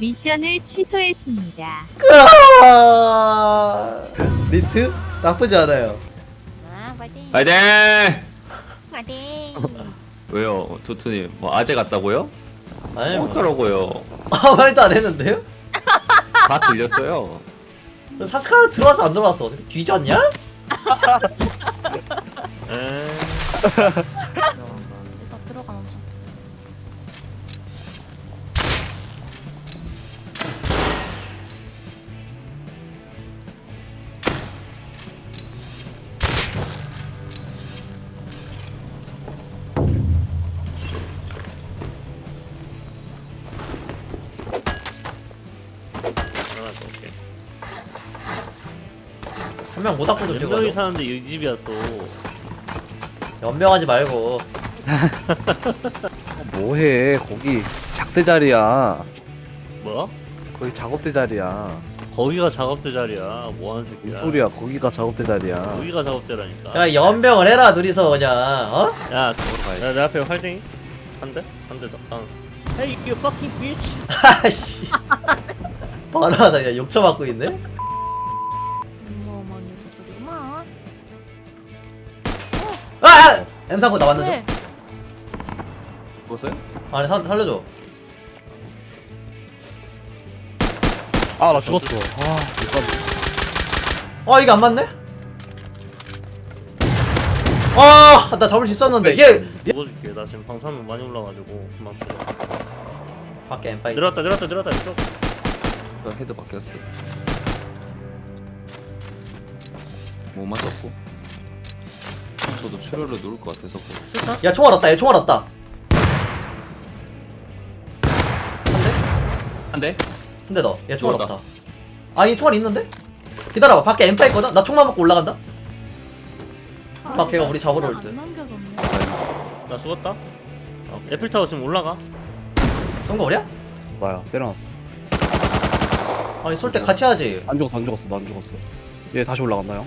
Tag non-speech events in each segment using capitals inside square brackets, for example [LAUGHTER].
미션을 취소했습니다. 아, 리트 나쁘지 않아요. 아, 파이팅. 파이팅! 파이팅. 왜요, 투투님? 뭐 아재 같다고요? 아니 뭐. 어쩌라고요? 아 말도 안 했는데요? [LAUGHS] 다 들렸어요. 사스카가 들어와서 안 들어왔어. 어떻게 뒤졌냐? 이 [LAUGHS] 한명 모닥불 좀몇 명이 찍어줘. 사는데 이 집이야 또. 연명하지 말고. [LAUGHS] 뭐해 거기 작대 자리야 뭐? 거기 작업대 자리야 거기가 작업대 자리야. 뭐 하는 뭔 새끼야? 소리야 거기가 작업대 자리야 거기가 작업대라니까. 야 연병을 해라 둘이서 그냥. 어? 야, 야, 내 앞에 활쟁이 한 대, 한 대 더. 아. Hey, you fucking bitch. 아씨. 바로하다 그냥 욕처 맞고 있네. 아! M39 나왔는데. 네. 죽었어요? 아니 살 살려줘. 아 나 죽었어 아 이거 아 이게 안 맞네? 아, 나 잡을 수 있었는데 얘 먹어줄게. 나 지금 방사능 많이 올라가지고 금방 죽어. 밖에 엠파이. 내려왔다, 내려왔다, 내려왔다. 이쪽. 저 헤드 바뀌었어. 못 맞았고. 저도 출혈을 누를 것 같아서. 야 총알 없다. 얘 총알 없다. 한 대? 한 대? 한대 더. 얘 총알 총알 없다. 아니 총알 있는데? 기다려봐. 밖에 엠파 있거든. 나 총만 먹고 올라간다. 막 걔가 우리 잡으러 올 듯. 안 남겨졌네. 나 죽었다. 어, 에펠타워 지금 올라가. 성거리야? 뭐야 때려놨어 아니 쏠 때 같이 하지. 안 죽었어 안 죽었어 나 안 죽었어 얘 다시 올라갔나요?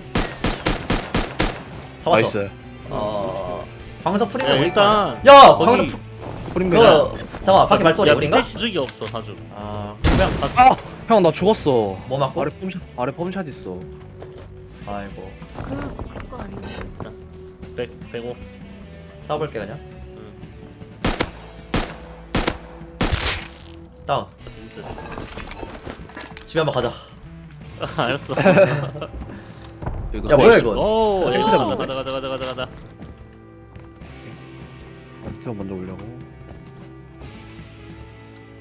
잡았어. 나이스 어. 방석 야, 프리면 우리 일단 거. 야 거기- 방석 프. 프림베라 그거 잠깐만 밖에 발소리 야, 우린가? 밑에 시적이 없어, 사주. 아 그냥 다 아! 형나 죽었어 뭐 맞고? 아래 펌샷 아래 펌샷 있어 아이고 그, 그거 아니에요. 빼, 빼고. 싸볼게 그냥. 응. 다운. 집에 한번 가자. 아, 알았어. [LAUGHS] 이거 야, 뭐야. 이거? 오, 야, 야, 가자, 가자, 가자, 가자, 가자, 가자. 저 먼저 올려고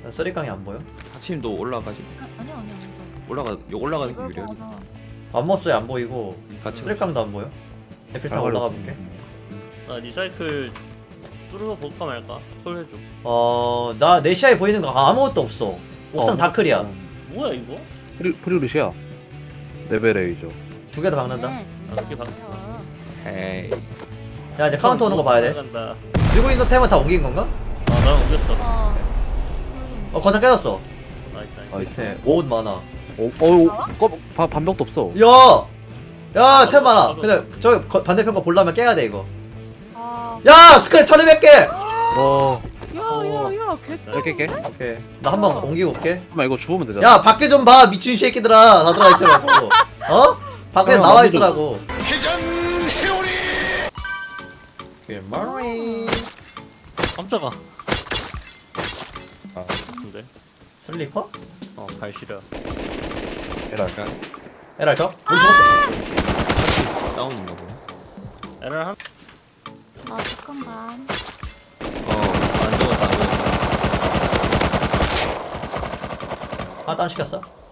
나 쓰리깡이 안 보여. 하침도 올라가지. 아, 아니야, 아니야, 아니야. 올라가, 요 올라가는 게 이걸 유리해. 보자. 맘모스에 안 보이고 같이. 쓰리깡도 안 보여. 타고 올라가 볼게. 나 리사이클 뚫어 볼까 말까? 콜 해줘. 어, 나 내 시야에 보이는 거 아무것도 없어. 옥상 어, 다클이야. 어. 뭐야 이거? 프리, 프리루시야 레벨 A죠 두개더 박는다. 네, 아, 이렇게 박- 좋아요. 헤이. 야 이제 카운터 오는 거 봐야 돼. 간다. 들고 있는 템은 다 옮긴 건가? 아, 나 옮겼어. 어. 어 건사 깨졌어. 나이스, 나이스. 나이스. 밑에 옷 많아. 어, 어, 어, 반- 반벽도 없어 야, 야, 템 많아. 근데 저 거- 반대편 거 보려면 깨야 돼 이거. 아. 야, 스크랩 1200개. 어 야, 야, 야, 개. 이렇게 깨? 오케이. 나 한 번 옮기고 올게. 잠깐만 이거 주우면 되잖아 야, 밖에 좀 봐, 미친 새끼들아. 다 들어와 있으라고. 어? 밖에 형, 나와 나도 좀- 있으라고. Good morning. 깜짝아. 아. 근데 슬리퍼? 어, 발 시려. 에라 에랄 저? 우리 죽었어. 다운인가 보네. 에럴 한. 나 잠깐만. 어, 안 죽었다, 안 죽었다. 아, 다운 시켰어.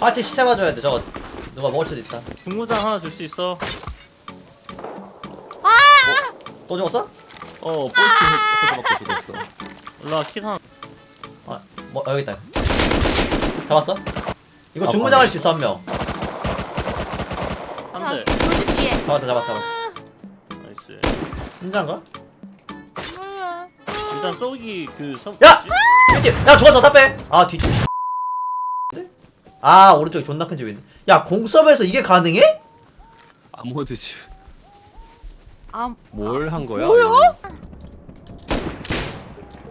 파티 시체 봐줘야 돼. 저거 누가 먹을 수도 있다. 중무장 하나 줄 수 있어. 또 죽었어? 어, 맞고 죽었어. 올라 키 하나. 뭐 어, 여기 있다. 잡았어? 이거 아, 중무장 할 수 있어 한 명. 한 야, 대. 조집 뒤에. 잡았어, 잡았어, 잡았어. 나이스. 혼자인가? 뭐야? 일단 쏘기 그 선. 야! 뒷집! 야 죽었어 다 빼! 아 뒷집 아 오른쪽에 존나 큰 집이 있네 야 공섭에서 이게 가능해? 아무도 지 아, 뭘한 거야? 뭐야?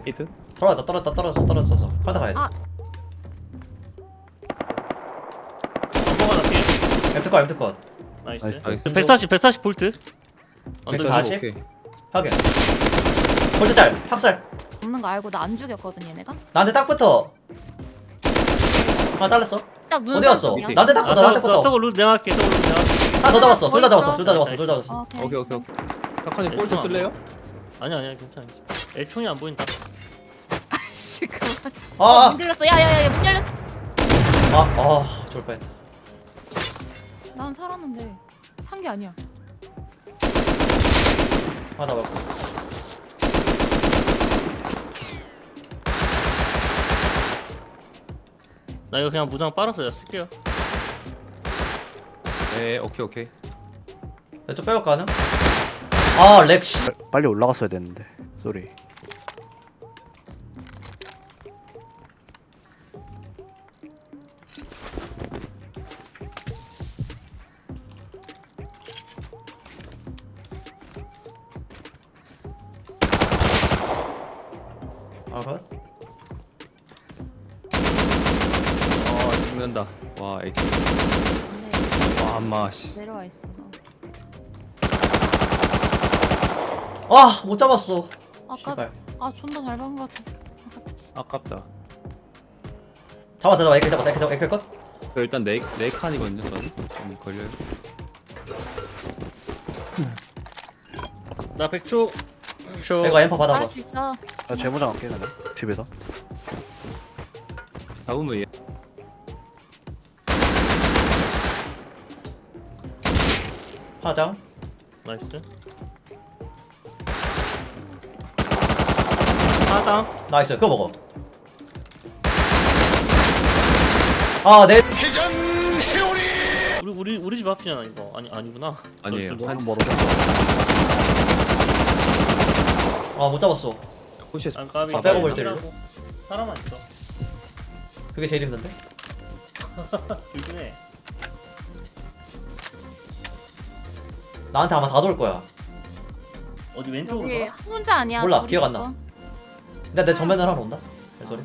히트? 떨어졌다 떨어졌다 떨어졌어 떨어졌어 판다 가야 돼 아. 넘어가다 엠트 컷 엠트 컷 나이스 나이스. 나이스. 140 140 볼트 언더 140? 오케이. 하게 볼트 짤 학살 없는 거 알고 나 안 죽였거든 얘네가. 나한테 딱 붙어 하나 잘랐어 딱 눈. 어디 갔어? 나한테 딱아 저, 나한테 저, 붙어 저거 루 내가 할게 저거 루 내가 할게 하나 더 잡았어 둘 다 잡았어 둘 다? 잡았어 둘 다 잡았어 어, 오케이. 오케이 오케이 오케이. 카카님 볼트 쓸래요? 아니 아니야 괜찮아 애총이 안 보인다 씨 그만. 아, 어, 아. 문 열렸어. 야야야 문 열렸어. 아아 좋을 뻔했다 난 살았는데 산 게 아니야. 하나 먹고 나 이거 그냥 무장 내가 쓸게요 네 오케이 오케이. 내쪽 빼고 가능? 아 렉시 빨리 올라갔어야 됐는데. 쏘리. 아 컷? 아 찍는다. 와 에이. 근데 와 엄마 씨. 내려와 있어. 아 못 잡았어 아까 씨발 아 존나 잘 박은 것 같은. 아깝다. 잡았어 잡아 에클 잡았어 에클 잡아 에클 컷? 저 일단 네 네 칸이거든요. 저는 좀 걸려요. 나 100초 쇼 내가 엠퍼 받아봐 할수 있어. 나 재무장 할게 그냥. 집에서. 잡으면 얘. 하장. 나이스. 하장. 나이스 그거 먹어. 아내 우리 우리 우리 집 앞이잖아 이거. 아니 아니구나. 아니에요. 한 멀어서. 아못 잡았어. 푸시에서 아, 까비. 백업을 때려. 사람만 있어. 그게 제일 힘든데? [LAUGHS] 조심해 나한테 아마 다 돌 거야 어디 왼쪽으로 여기 가? 혼자 아니야. 몰라, 둘이 기억 안 있어. 나. 근데 내 정면을 하나 온다 발소리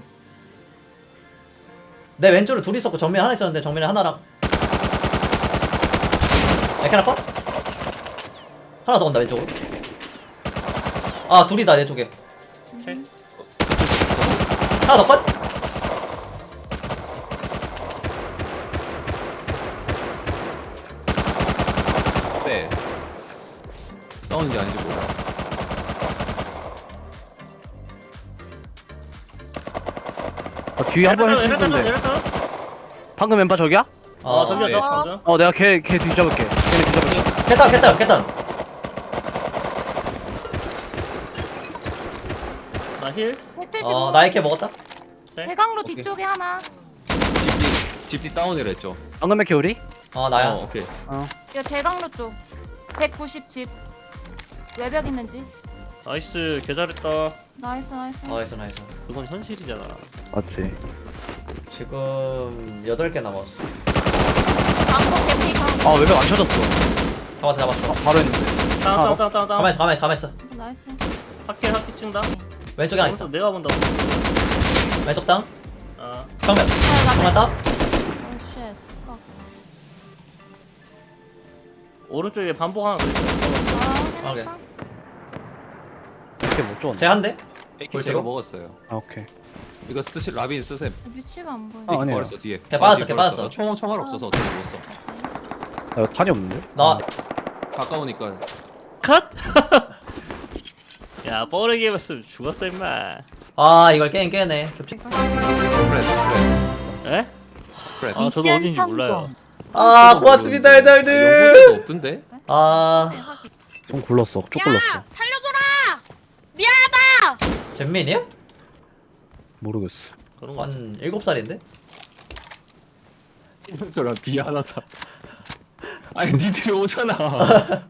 내 왼쪽에 둘이 있었고 정면에 하나 있었는데 정면에 하나랑 에케 하나 컷? 하나 더 온다 왼쪽으로 아 둘이다 내 쪽에 오케이. 하나 더 컷? 네. 싸우는지 아닌지 몰라. 아, 뒤에 한번 있는데. 내렸다 방금 멤버 저기야? 어 저기야 네. 저 방금 어 내가 걔 걔 뒤져볼게. 걔네 뒤져볼게. 깼다 깼다 깼다 나힐 175. 어 나이케 먹었다 대강로 오케이. 뒤쪽에 하나. 집뒤 집뒤 다운이라 했죠. 방금 맥케 우리? 어 나야 어 오케이. 이거 대강로 쪽. 190 집. 외벽 있는지. 나이스 개 잘했다 나이스 나이스. 어 나이스 나이스 그건 현실이잖아 맞지. 지금 8개 남았어 방폭 개피 강. 아 외벽 안 쳐졌어. 잡았어 잡았어 아, 바로 했는데. 다운 아, 다운 다운 다운 다운 가만있어 가만있어 가만있어 나이스. 학계 학계 찍는다 왼쪽에 하나 있어 내가 본다고 왼쪽 땅 아 정면 아, 나 정면 땅 오 쉣. 어. 오른쪽에 반복 하나 더 있어 아, 오케이. 확인했다. 이렇게 못 줬네. 제한 대? AK 제가 볼트로? 먹었어요. 아 오케이. 이거 쓰실 라빈 쓰세요. 위치가 안 보여. 어, 아니에요. 버렸어 뒤에. 걔 빠졌어, 걔. 빠졌어. 총 총알 없어서 어떻게 못 써. 나 이거 탄이 없는데? 나 가까우니까 컷! [LAUGHS] 야 뽀르기 해봤으면 죽었어 임마 아 이걸 게임 깨네 겹치 스프레드 에? 스프레드. 아 저도 미션 어딘지 몰라요 아 고맙습니다 연구도 회장님 없던데? 아 좀 굴렀어. 쭉 굴렀어. 잼민이야? 모르겠어. 그런 거 같아 한 7살인데? 저랑 미안하다. 아니 니들이 오잖아. [LAUGHS]